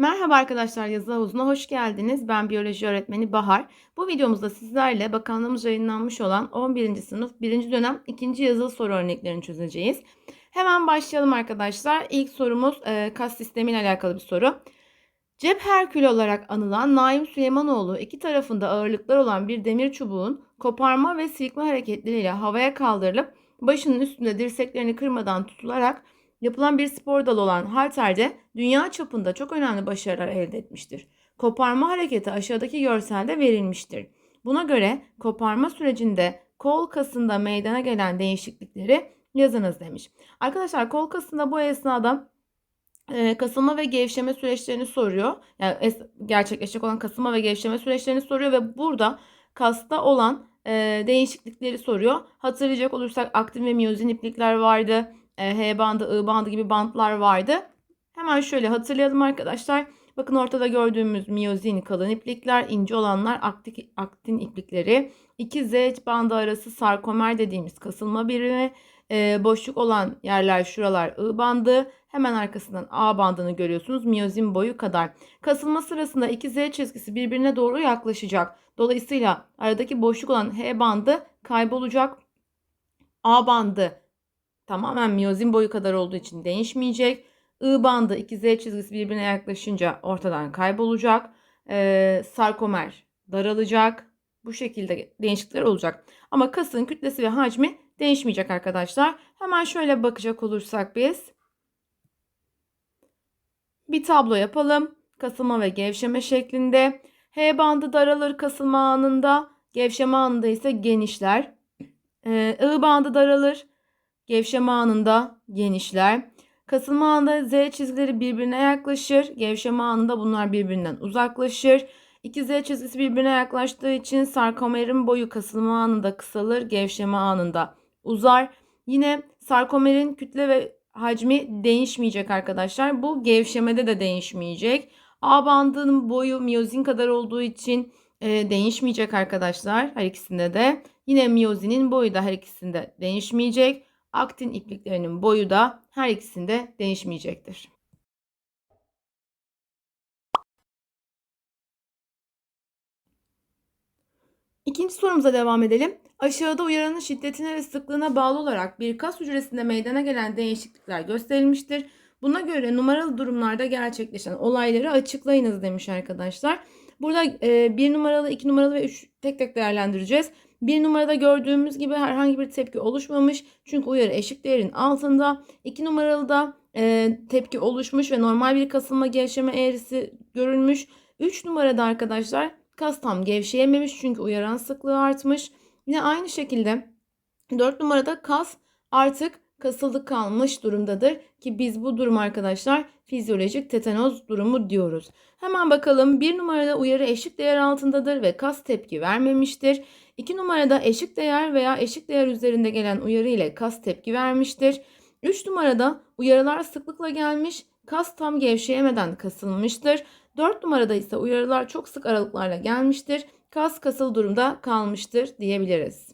Merhaba arkadaşlar yazı havuzuna hoş geldiniz. Ben biyoloji öğretmeni Bahar. Bu videomuzda sizlerle bakanlığımız yayınlanmış olan 11. sınıf 1. dönem 2. yazılı soru örneklerini çözeceğiz. Hemen başlayalım arkadaşlar. İlk sorumuz e, kas sistemiyle alakalı bir soru. Cep Herkülü olarak anılan Naim Süleymanoğlu iki tarafında ağırlıklar olan bir demir çubuğun koparma ve silkme hareketleriyle havaya kaldırılıp başının üstünde dirseklerini kırmadan tutularak yapılan bir spor dalı olan halterde dünya çapında çok önemli başarılar elde etmiştir. Koparma hareketi aşağıdaki görselde verilmiştir. Buna göre koparma sürecinde kol kasında meydana gelen değişiklikleri yazınız demiş. Arkadaşlar kol kasında bu esnada e, kasılma ve gevşeme süreçlerini soruyor. Yani es- gerçekleşecek olan kasılma ve gevşeme süreçlerini soruyor ve burada kasta olan e, değişiklikleri soruyor. Hatırlayacak olursak aktin ve miyozin iplikler vardı. E, H bandı, I bandı gibi bantlar vardı. Hemen şöyle hatırlayalım arkadaşlar. Bakın ortada gördüğümüz miyozin kalın iplikler, ince olanlar aktik, aktin iplikleri. 2 Z bandı arası sarkomer dediğimiz kasılma birimi. E, boşluk olan yerler şuralar I bandı. Hemen arkasından A bandını görüyorsunuz. Miyozin boyu kadar. Kasılma sırasında iki Z çizgisi birbirine doğru yaklaşacak. Dolayısıyla aradaki boşluk olan H bandı kaybolacak. A bandı tamamen miyozin boyu kadar olduğu için değişmeyecek. I bandı iki Z çizgisi birbirine yaklaşınca ortadan kaybolacak. Ee, sarkomer daralacak. Bu şekilde değişiklikler olacak. Ama kasın kütlesi ve hacmi değişmeyecek arkadaşlar. Hemen şöyle bakacak olursak biz. Bir tablo yapalım. Kasılma ve gevşeme şeklinde. H bandı daralır kasılma anında. Gevşeme anında ise genişler. Ee, I bandı daralır. Gevşeme anında genişler. Kasılma anında Z çizgileri birbirine yaklaşır. Gevşeme anında bunlar birbirinden uzaklaşır. İki Z çizgisi birbirine yaklaştığı için sarkomerin boyu kasılma anında kısalır. Gevşeme anında uzar. Yine sarkomerin kütle ve hacmi değişmeyecek arkadaşlar. Bu gevşemede de değişmeyecek. A bandının boyu miyozin kadar olduğu için e, değişmeyecek arkadaşlar. Her ikisinde de. Yine miyozinin boyu da her ikisinde değişmeyecek. Aktin ipliklerinin boyu da her ikisinde değişmeyecektir. İkinci sorumuza devam edelim. Aşağıda uyaranın şiddetine ve sıklığına bağlı olarak bir kas hücresinde meydana gelen değişiklikler gösterilmiştir. Buna göre numaralı durumlarda gerçekleşen olayları açıklayınız demiş arkadaşlar. Burada e, bir numaralı, iki numaralı ve üç tek tek değerlendireceğiz. Bir numarada gördüğümüz gibi herhangi bir tepki oluşmamış. Çünkü uyarı eşik değerin altında. İki numaralı da e, tepki oluşmuş ve normal bir kasılma gevşeme eğrisi görülmüş. Üç numarada arkadaşlar kas tam gevşeyememiş çünkü uyaran sıklığı artmış. Yine aynı şekilde 4 numarada kas artık kasıldı kalmış durumdadır ki biz bu durum arkadaşlar fizyolojik tetanoz durumu diyoruz. Hemen bakalım 1 numarada uyarı eşik değer altındadır ve kas tepki vermemiştir. 2 numarada eşik değer veya eşik değer üzerinde gelen uyarı ile kas tepki vermiştir. 3 numarada uyarılar sıklıkla gelmiş, kas tam gevşeyemeden kasılmıştır. 4 numarada ise uyarılar çok sık aralıklarla gelmiştir. Kas kasıl durumda kalmıştır diyebiliriz.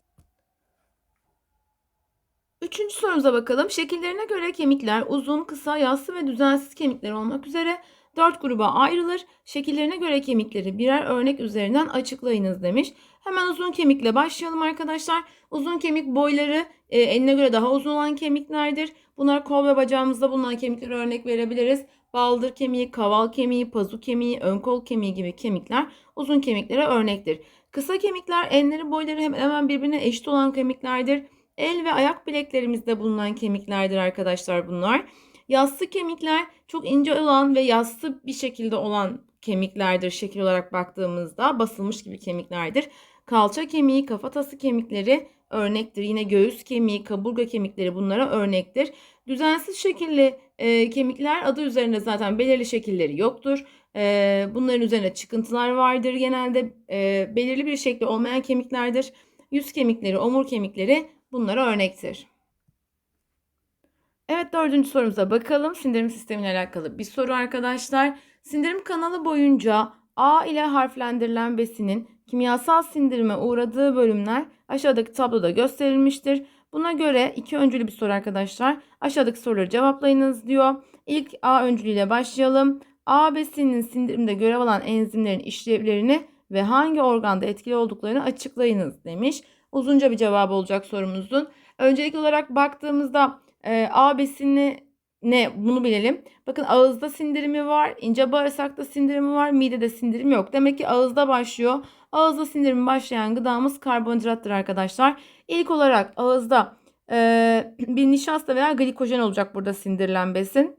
Üçüncü sorumuza bakalım. Şekillerine göre kemikler uzun, kısa, yassı ve düzensiz kemikler olmak üzere dört gruba ayrılır. Şekillerine göre kemikleri birer örnek üzerinden açıklayınız demiş. Hemen uzun kemikle başlayalım arkadaşlar. Uzun kemik boyları e, eline göre daha uzun olan kemiklerdir. Bunlar kol ve bacağımızda bulunan kemiklere örnek verebiliriz. Baldır kemiği, kaval kemiği, pazu kemiği, ön kol kemiği gibi kemikler uzun kemiklere örnektir. Kısa kemikler enleri boyları hemen birbirine eşit olan kemiklerdir. El ve ayak bileklerimizde bulunan kemiklerdir arkadaşlar bunlar. Yassı kemikler çok ince olan ve yassı bir şekilde olan kemiklerdir şekil olarak baktığımızda basılmış gibi kemiklerdir. Kalça kemiği, kafatası kemikleri örnektir. Yine göğüs kemiği, kaburga kemikleri bunlara örnektir. Düzensiz şekilli e, kemikler adı üzerinde zaten belirli şekilleri yoktur. E, bunların üzerine çıkıntılar vardır. Genelde e, belirli bir şekli olmayan kemiklerdir. Yüz kemikleri, omur kemikleri bunlara örnektir. Evet dördüncü sorumuza bakalım. Sindirim sistemiyle alakalı bir soru arkadaşlar. Sindirim kanalı boyunca A ile harflendirilen besinin kimyasal sindirime uğradığı bölümler aşağıdaki tabloda gösterilmiştir. Buna göre iki öncülü bir soru arkadaşlar. Aşağıdaki soruları cevaplayınız diyor. İlk A öncülüyle başlayalım. A besininin sindirimde görev alan enzimlerin işlevlerini ve hangi organda etkili olduklarını açıklayınız demiş. Uzunca bir cevabı olacak sorumuzun. Öncelikli olarak baktığımızda e, A besini ne bunu bilelim. Bakın ağızda sindirimi var, ince bağırsakta sindirimi var, midede sindirimi yok. Demek ki ağızda başlıyor. Ağızda sindirimi başlayan gıdamız karbonhidrattır arkadaşlar. İlk olarak ağızda e, bir nişasta veya glikojen olacak burada sindirilen besin.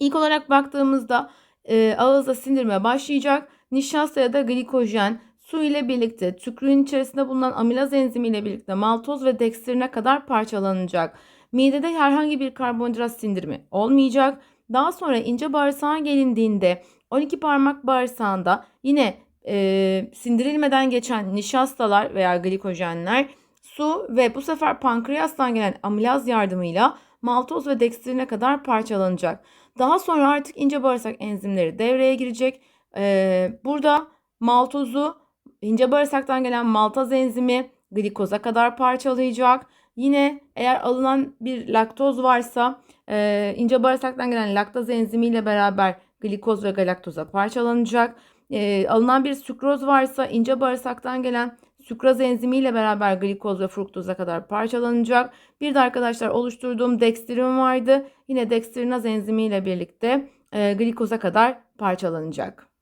İlk olarak baktığımızda e, ağızda sindirime başlayacak. Nişasta ya da glikojen su ile birlikte tükrüğün içerisinde bulunan amilaz enzimi ile birlikte maltoz ve dekstrine kadar parçalanacak. Midede herhangi bir karbonhidrat sindirimi olmayacak. Daha sonra ince bağırsağa gelindiğinde 12 parmak bağırsağında yine e, sindirilmeden geçen nişastalar veya glikojenler su ve bu sefer pankreastan gelen amilaz yardımıyla maltoz ve dekstrine kadar parçalanacak. Daha sonra artık ince bağırsak enzimleri devreye girecek. Ee, burada maltozu ince bağırsaktan gelen maltaz enzimi glikoza kadar parçalayacak. Yine eğer alınan bir laktoz varsa e, ince bağırsaktan gelen laktaz enzimiyle beraber glikoz ve galaktoza parçalanacak. E, alınan bir sükroz varsa ince bağırsaktan gelen sükraz enzimiyle beraber glikoz ve fruktoza kadar parçalanacak. Bir de arkadaşlar oluşturduğum dekstrin vardı. Yine dekstrinaz enzimiyle birlikte e, glikoza kadar parçalanacak.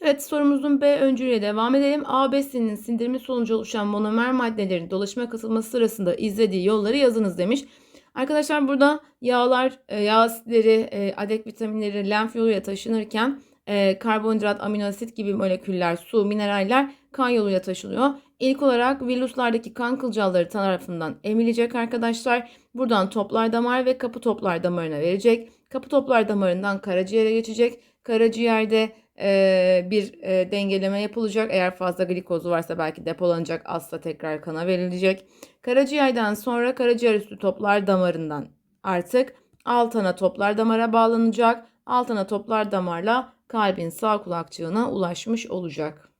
Evet sorumuzun B öncülüğüyle devam edelim. A besininin sindirimi sonucu oluşan monomer maddelerin dolaşıma katılması sırasında izlediği yolları yazınız demiş. Arkadaşlar burada yağlar, e, yağ asitleri, e, adek vitaminleri lenf yoluyla taşınırken e, karbonhidrat, amino asit gibi moleküller, su, mineraller kan yoluyla taşınıyor. İlk olarak virüslerdeki kan kılcalları tarafından emilecek arkadaşlar. Buradan toplar damar ve kapı toplar damarına verecek. Kapı toplar damarından karaciğere geçecek. Karaciğerde bir e, dengeleme yapılacak. Eğer fazla glikoz varsa belki depolanacak. Azsa tekrar kana verilecek. Karaciğerden sonra karaciğer üstü toplar damarından artık alt ana toplar damara bağlanacak. Alt ana toplar damarla kalbin sağ kulakçığına ulaşmış olacak.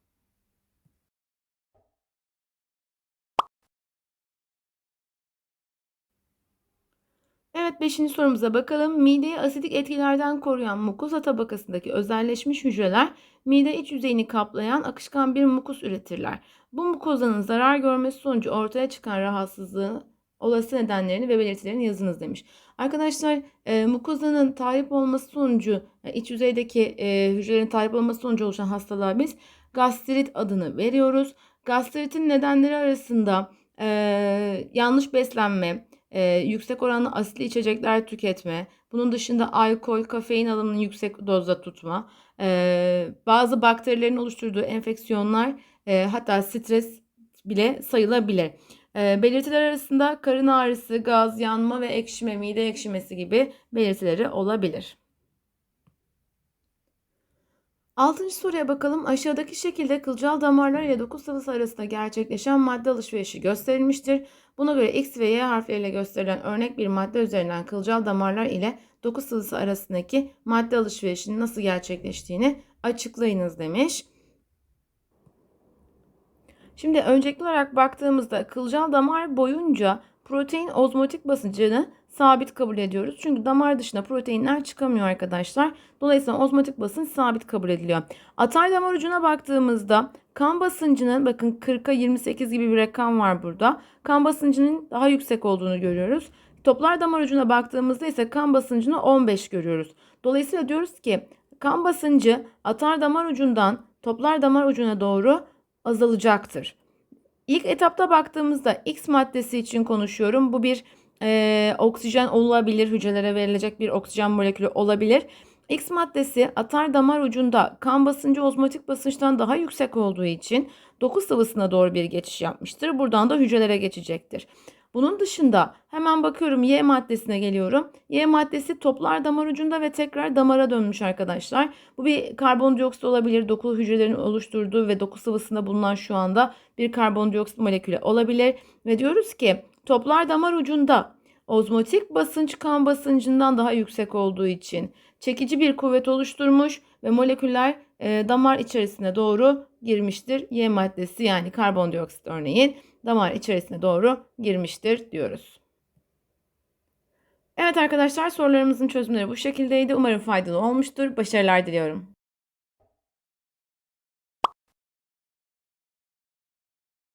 Evet 5. sorumuza bakalım. Mideyi asidik etkilerden koruyan mukoza tabakasındaki özelleşmiş hücreler mide iç yüzeyini kaplayan akışkan bir mukus üretirler. Bu mukozanın zarar görmesi sonucu ortaya çıkan rahatsızlığı olası nedenlerini ve belirtilerini yazınız demiş. Arkadaşlar e, mukozanın tahrip olması sonucu e, iç yüzeydeki e, hücrelerin tahrip olması sonucu oluşan hastalığa biz gastrit adını veriyoruz. Gastritin nedenleri arasında e, yanlış beslenme, e, yüksek oranlı asitli içecekler tüketme, bunun dışında alkol, kafein alımını yüksek dozda tutma, e, bazı bakterilerin oluşturduğu enfeksiyonlar e, hatta stres bile sayılabilir. E, belirtiler arasında karın ağrısı, gaz, yanma ve ekşime, mide ekşimesi gibi belirtileri olabilir. Altıncı soruya bakalım. Aşağıdaki şekilde kılcal damarlar ile doku sıvısı arasında gerçekleşen madde alışverişi gösterilmiştir. Buna göre X ve Y harfleriyle gösterilen örnek bir madde üzerinden kılcal damarlar ile doku sıvısı arasındaki madde alışverişinin nasıl gerçekleştiğini açıklayınız demiş. Şimdi öncelikli olarak baktığımızda kılcal damar boyunca protein ozmotik basıncını sabit kabul ediyoruz. Çünkü damar dışına proteinler çıkamıyor arkadaşlar. Dolayısıyla ozmotik basınç sabit kabul ediliyor. Atay damar ucuna baktığımızda kan basıncının bakın 40'a 28 gibi bir rakam var burada. Kan basıncının daha yüksek olduğunu görüyoruz. Toplar damar ucuna baktığımızda ise kan basıncını 15 görüyoruz. Dolayısıyla diyoruz ki kan basıncı atar damar ucundan toplar damar ucuna doğru azalacaktır. İlk etapta baktığımızda X maddesi için konuşuyorum. Bu bir e, oksijen olabilir. Hücrelere verilecek bir oksijen molekülü olabilir. X maddesi atar damar ucunda kan basıncı ozmotik basınçtan daha yüksek olduğu için doku sıvısına doğru bir geçiş yapmıştır. Buradan da hücrelere geçecektir. Bunun dışında hemen bakıyorum Y maddesine geliyorum. Y maddesi toplar damar ucunda ve tekrar damara dönmüş arkadaşlar. Bu bir karbondioksit olabilir. Doku hücrelerin oluşturduğu ve doku sıvısında bulunan şu anda bir karbondioksit molekülü olabilir. Ve diyoruz ki toplar damar ucunda ozmotik basınç kan basıncından daha yüksek olduğu için çekici bir kuvvet oluşturmuş ve moleküller e, damar içerisine doğru girmiştir. Y maddesi yani karbondioksit örneğin damar içerisine doğru girmiştir diyoruz. Evet arkadaşlar sorularımızın çözümleri bu şekildeydi. Umarım faydalı olmuştur. Başarılar diliyorum.